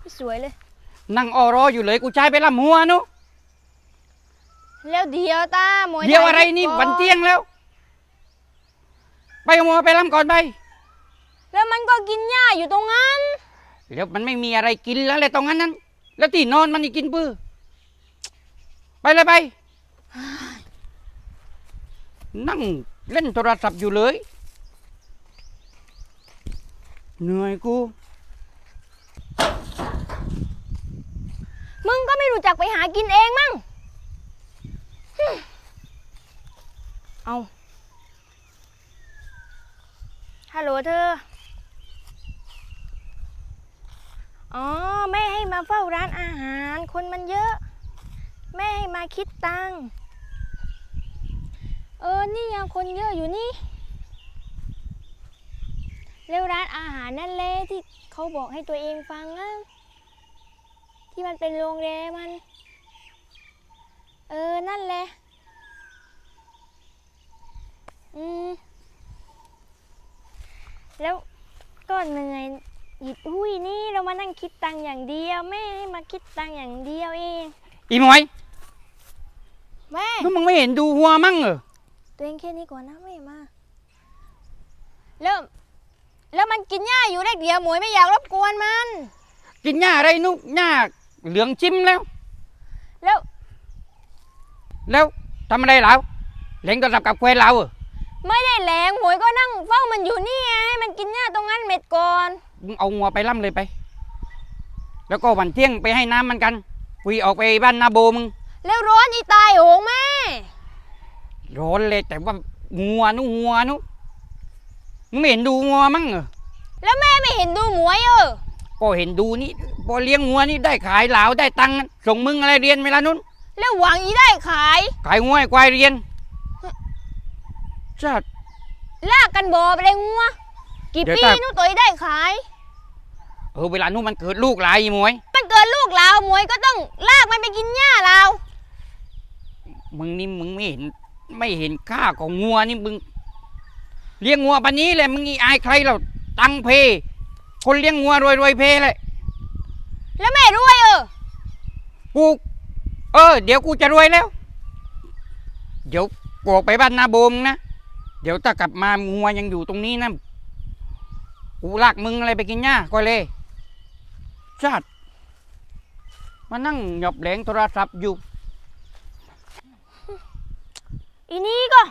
ไม่สวยเลย นั่งออรออยู่เลยกูใช้ไปละมัวนุแล้วเดียวตาหมวยเดี๋ยวอะไรถ่านี่คลิปก่วันเที่ยงแล้ว ไปเอามัวไปลำก่อนไป แล้วมันก็กินหญ้าอยู่ตรงนั้น แล้วมันไม่มีอะไรกินแล้วเลยตรงนั้นนั้น แล้วที่นอนมันอีกกินปื้อไปเลยไป นั่งเล่นโทรศัพท์อยู่เลย เหนื่อยกู มึงก็ไม่ รู้จักไปหากินเองมั้งเอาฮัลโหลเธอ อ๋อ แม่ให้มาเฝ้าร้านอาหาร คนมันเยอะ แม่ให้มาคิดตัง เออ นี่ยังคนเยอะอยู่นี่แล้วร้านอาหารนั่นแหละที่เขาบอกให้ตัวเองฟังนะ ที่มันเป็นโรงแรมมัน เออ นั่นแหละ อืม แล้วก็เหนื่อยหยิบหุ้ยนี่เรามานั่งคิดตังค์อย่างเดียวแม่ให้มาคิดตังค์อย่างเดียวเอง อีหมวยแม่นู้มึงไม่เห็นดูหัวมั่งเหรอตัวเองแค่นี้ก่อนนะแม่มาแล้วแล้วมันกินหญ้าอยู่ได้เดียวหมวยไม่อยากรบกวนมัน กินหญ้าอะไรนุกหญ้า เหลืองจิ้มแล้ว แล้ว แล้วทำอะไรแล้วเล่นโทรศัพท์กับแควนเราเหรอไม่ได้แหลงหมวยก็นั่งเฝ้ามันอยู่นี่ไงให้มันกินหญ้าตรงนั้นเม็ดก่อนมึงเอางัวไปล่ำเลยไป แล้วก็วันเที่ยงไปให้น้ำมันกันคุยออกไปบ้านนาโบมึงแล้วร้อนอีตายโหงแม่ร้อนเลยแต่ว่างัวนุงัวนุมึงไม่เห็นดูงัวมั่งเหรอแล้วแม่ไม่เห็นดูหมวยเออ ก็เห็นดูนี่พอเลี้ยงงัวนี่ได้ขายเหลาได้ตังค์นะส่งมึงอะไรเรียนเวลานู้น แล้วหวังอีได้ขาย ขายงัวให้ควายเรียนชาติลากกันบ่อไปเลยงัว กี่เดี๋ยวปีถ้า นู้นตัวอีได้ขาย เออเวลานู้นมันเกิดลูกหลายอีหมวยมันเกิดลูกเราหมวยก็ต้องลากมันไปกินหญ้าเรามึงนี่มึงไม่เห็นไม่เห็นค่าของงัวนี่มึง เลี้ยงงัวปันนี้เลยมึงอีอายใครเราตังเพ คนเลี้ยงงัวรวยรวยเพเลย แล้วแม่รวยเออ กู เออ เดี๋ยวกูจะรวยแล้ว เดี๋ยวกูออกไปบ้านนาโบมงนะ เดี๋ยวถ้ากลับมางัวยังอยู่ตรงนี้นะ กูลากมึงอะไรไปกินหญ้าก็เลยชาติมานั่งหยอบแหลงโทรศัพท์อยู่ อีนี้ก็